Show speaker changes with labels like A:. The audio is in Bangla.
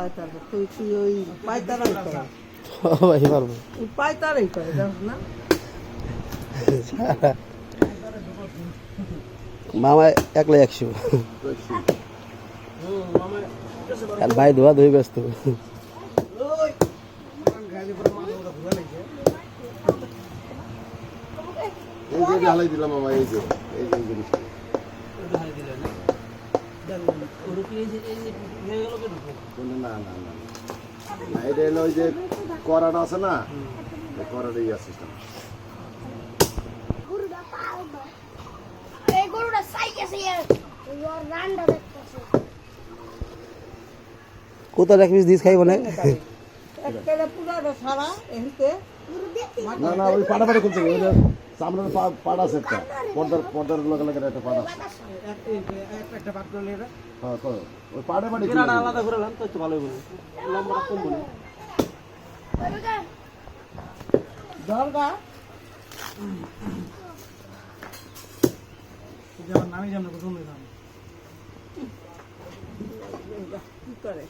A: পায়তারা তুই তুই ওই পায়তারাই করে?
B: ভাই পারব।
A: ওই পায়তারাই করে জানিস না?
B: মামা একলা একশো। আর ভাই ধোয়া ধুই ব্যস্ত।
C: এই ঢালাই দিলাম মামা এই যে এই যে জিনিসটা। না না না না। না এটা হলো ওই যে করাটা আছে না এই আছে
D: গরুটা পাল দাও। এই গরুটা সাইকেছে রান্না দেখতেছে
B: কোথাও এক পিস দিস খাই না
A: একটা সারা
D: দেখতে
C: না না ওই পাটা পাটা খুলছে ওই যে সামনের পাট আছে একটা। পর্দার পর্দার লগে লগে একটা পাট আছে।
E: একটা ভাগ করলে এটা
C: হ্যাঁ তো ওই পাটে পাটে
E: কেনাটা আলাদা করে লাম তো একটু ভালোই বলি লম্বাটা কম বলি।
A: দরগা।
E: যেমন নামি যেমন পছন্দ দাম
A: কি করে?